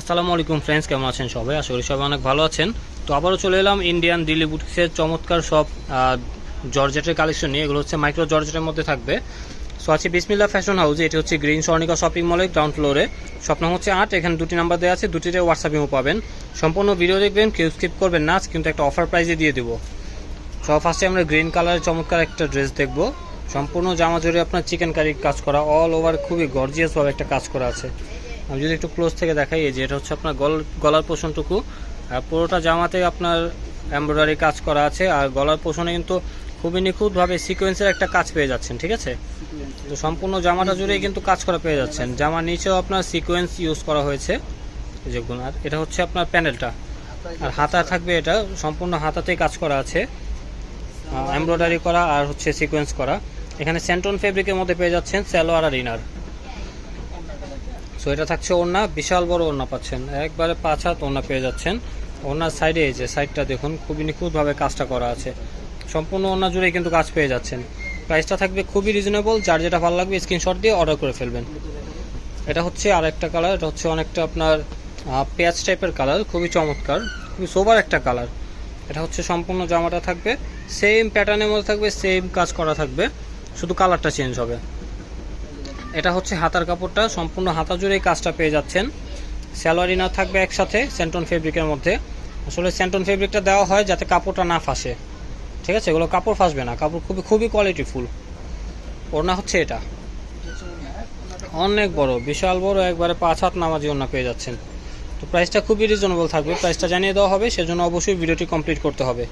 আসসালামু আলাইকুম ফ্রেন্ডস, কেমন আছেন সবাই? আশা করি সবাই অনেক ভালো আছেন। তো আবারও চলে এলাম ইন্ডিয়ান দিল্লি বুটিক্সের চমৎকার সব জর্জেটের কালেকশন নিয়ে। এগুলো হচ্ছে মাইক্রো জর্জেটের মধ্যে থাকবে। সো আছে বিসমিল্লা ফ্যাশন হাউস এটি হচ্ছে গ্রিন স্বর্ণিকা শপিং মলের গ্রাউন্ড ফ্লোরে স্বপ্ন হচ্ছে আট, এখানে দুটি নাম্বার দেওয়া আছে, দুটিতে হোয়াটসঅ্যাপেও পাবেন। সম্পূর্ণ ভিডিও দেখবেন, কেউ স্কিপ করবেন না কিন্তু একটা অফার প্রাইজে দিয়ে দেবো। সব ফার্স্টে আমরা গ্রিন কালারের চমৎকার একটা ড্রেস দেখব। সম্পূর্ণ জামা জুড়ে আপনার চিকেন কারি কাজ করা অল ওভার খুবই গর্জিয়াসভাবে একটা কাজ করা আছে। আমি যদি একটু ক্লোজ থেকে দেখাই, এই যে এটা হচ্ছে আপনার গল, গলার পোষণটুকু। আর পুরোটা জামাতে আপনার এমব্রয়ডারি কাজ করা আছে, আর গলার পোষণে কিন্তু খুবই নিখুঁতভাবে সিকোয়েন্সের একটা কাজ পেয়ে যাচ্ছেন, ঠিক আছে? তো সম্পূর্ণ জামাটা জুড়েই কিন্তু কাজ করা পেয়ে যাচ্ছেন। জামার নিচেও আপনার সিকোয়েন্স ইউজ করা হয়েছে। যে। আর এটা হচ্ছে আপনার প্যানেলটা আর হাতা থাকবে এটা, সম্পূর্ণ হাতাতেই কাজ করা আছে। এমব্রয়ডারি করা আর হচ্ছে সিকোয়েন্স করা। এখানে সেন্টন ফেব্রিকের মধ্যে পেয়ে যাচ্ছেন স্যালোয়ার আর ইনার সো এটা থাকছে ওড়না, বিশাল বড় ওড়না পাচ্ছেন। একবারে পাঁচ হাত ওড়না পেয়ে যাচ্ছেন। ওড়নার সাইডে এই যে, সাইডটা দেখুন, খুবই নিখুঁতভাবে কাজটা করা আছে। সম্পূর্ণ ওড়না জুড়ে কিন্তু কাজ পেয়ে যাচ্ছেন। প্রাইসটা থাকবে খুবই রিজনেবল। যার যেটা ভালো লাগবে, স্ক্রিনশট দিয়ে অর্ডার করে ফেলবেন। এটা হচ্ছে আর একটা কালার এটা হচ্ছে অনেকটা আপনার পেঁয়াজ টাইপের কালার খুবই চমৎকার, খুবই সোবার একটা কালার এটা হচ্ছে সম্পূর্ণ জামাটা থাকবে। সেম প্যাটার্নের মধ্যে থাকবে সেম কাজ করা থাকবে। শুধু কালারটা চেঞ্জ হবে। এটা হচ্ছে হাতার কাপড়টা, সম্পূর্ণ হাতা জুড়েই কাজটা পেয়ে যাচ্ছেন। স্যালোয়ার না থাকবে একসাথে সেন্টন ফেব্রিকের মধ্যে। আসলে সেন্টন ফেব্রিকটা দেওয়া হয় যাতে কাপড়টা না ফাঁসে। ঠিক আছে? এগুলো কাপড় ফাঁসবে না, কাপড় খুবই খুবই কোয়ালিটিফুল ওড়না হচ্ছে এটা। অনেক বড়, বিশাল বড়, একবারে পাঁচ হাত নামাজি ওড়না পেয়ে যাচ্ছেন। তো প্রাইসটা খুবই রিজনেবল থাকবে। প্রাইসটা জানিয়ে দেওয়া হবে, সেজন্য অবশ্যই ভিডিওটি কমপ্লিট করতে হবে।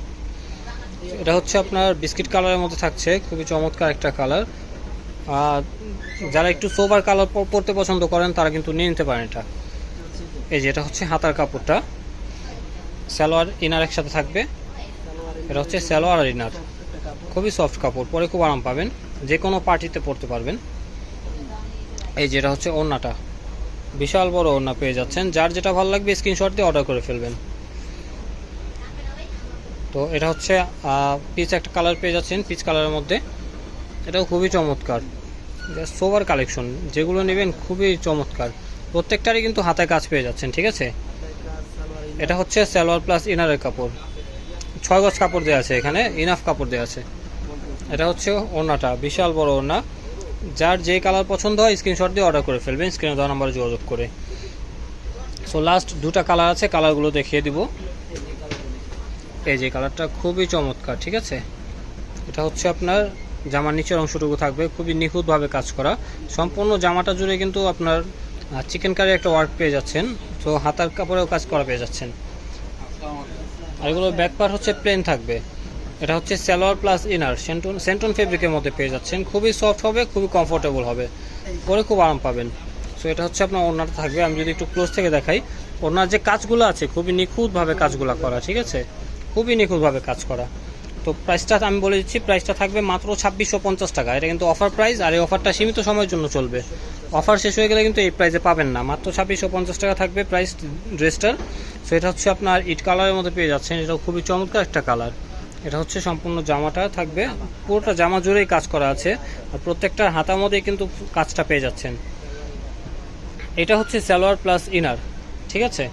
এটা হচ্ছে আপনার বিস্কিট কালারের মধ্যে থাকছে, খুবই চমৎকার একটা কালার যারা একটু সোবার কালার পরতে পছন্দ করেন, তারা কিন্তু নিয়ে নিতে পারেন এটা। এই যে এটা হচ্ছে হাতার কাপড়টা। সালোয়ার ইনার একসাথে থাকবে। এটা হচ্ছে স্যালোয়ার আর ইনার খুবই সফট কাপড়, পরে খুব আরাম পাবেন। যে কোনো পার্টিতে পরতে পারবেন। এই যেটা হচ্ছে ওড়নাটা। বিশাল বড় ওড়না পেয়ে যাচ্ছেন। যার যেটা ভালো লাগবে স্ক্রিনশট দিয়ে অর্ডার করে ফেলবেন। তো এটা হচ্ছে পিচ একটা কালার পেয়ে যাচ্ছেন পিচ কালারের মধ্যে। এটাও খুবই চমৎকার। সোভার কালেকশন যেগুলো নেবেন খুবই চমৎকার। প্রত্যেকটারই কিন্তু হাতে কাজ পেয়ে যাচ্ছেন, ঠিক আছে? এটা হচ্ছে সালোয়ার প্লাস ইনারের কাপড়। ছয় গজ কাপড় দেওয়া আছে এখানে ইনাফ কাপড় দেওয়া আছে। এটা হচ্ছে ওড়নাটা, বিশাল বড় ওড়না। যার যে কালার পছন্দ হয় স্ক্রিনশট দিয়ে অর্ডার করে ফেলবেন স্ক্রিনে দেওয়া নাম্বারে যোগাযোগ করে। সো লাস্ট দুটা কালার আছে কালারগুলো দেখিয়ে দিব। এই যে কালারটা খুবই চমৎকার, ঠিক আছে? এটা হচ্ছে আপনার জামার নিচের অংশটুকু থাকবে। খুবই নিখুঁতভাবে কাজ করা। সম্পূর্ণ জামাটা জুড়ে কিন্তু আপনার চিকেন কারি একটা ওয়ার্ক পেয়ে যাচ্ছেন। তো হাতার কাপড়েও কাজ করা পেয়ে যাচ্ছেন। আর এগুলো ব্যাক পার্ট হচ্ছে প্লেন থাকবে। এটা হচ্ছে সালোয়ার প্লাস ইনার সেন্টন সেন্টন ফেব্রিকের মধ্যে পেয়ে যাচ্ছেন। খুবই সফট হবে, খুবই কমফোর্টেবল হবে। পরে খুব আরাম পাবেন। সো এটা হচ্ছে আপনার ওড়নাটা থাকবে। আমি যদি একটু ক্লোজ থেকে দেখাই। ওড়নার যে কাজগুলো আছে, খুবই নিখুঁতভাবে কাজগুলো করা, ঠিক আছে? খুবই নিখুঁতভাবে কাজ করা। তো প্রাইসটা আমি বলে দিচ্ছি প্রাইসটা থাকবে মাত্র ছাব্বিশশো পঞ্চাশ টাকা। এটা কিন্তু অফার প্রাইস আর এই অফারটা সীমিত সময়ের জন্য চলবে। অফার শেষ হয়ে গেলে কিন্তু এই প্রাইসে পাবেন না। মাত্র ছাব্বিশশো পঞ্চাশ টাকা থাকবে প্রাইস ড্রেসটার সো এটা হচ্ছে আপনার ইট কালারের মধ্যে পেয়ে যাচ্ছেন। এটা খুবই চমৎকার একটা কালার এটা হচ্ছে সম্পূর্ণ জামাটা থাকবে। পুরোটা জামা জুড়েই কাজ করা আছে। আর প্রত্যেকটার হাতার মধ্যেই কিন্তু কাজটা পেয়ে যাচ্ছেন। এটা হচ্ছে সালোয়ার প্লাস ইনার ঠিক আছে?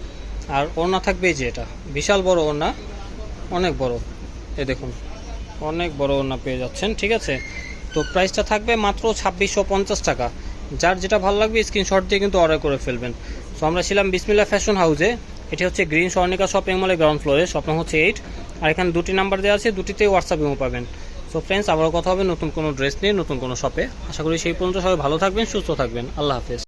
আর ওড়না থাকবে যে এটা। বিশাল বড় ওড়না, অনেক বড়। এই দেখুন, অনেক বড় ওড়না পেয়ে যাচ্ছেন, ঠিক আছে? তো প্রাইসটা থাকবে মাত্র ছাব্বিশশো পঞ্চাশ টাকা। যার যেটা ভালো লাগবে স্ক্রিনশট দিয়ে কিন্তু অর্ডার করে ফেলবেন। তো আমরা ছিলাম বিসমিল্লা ফ্যাশন হাউসে এটি হচ্ছে গ্রিন স্বর্ণিকা শপিং মলের গ্রাউন্ড ফ্লোরে স্বপ্ন হচ্ছে এইট আর এখানে দুটি নাম্বার দেওয়া আছে দুটিতেই হোয়াটসঅ্যাপেও পাবেন। সো ফ্রেন্ডস আবারও কথা হবে নতুন কোনো ড্রেস নিয়ে, নতুন কোনো শপে আশা করি সেই পর্যন্ত সবাই ভালো থাকবেন, সুস্থ থাকবেন। আল্লাহ হাফেজ।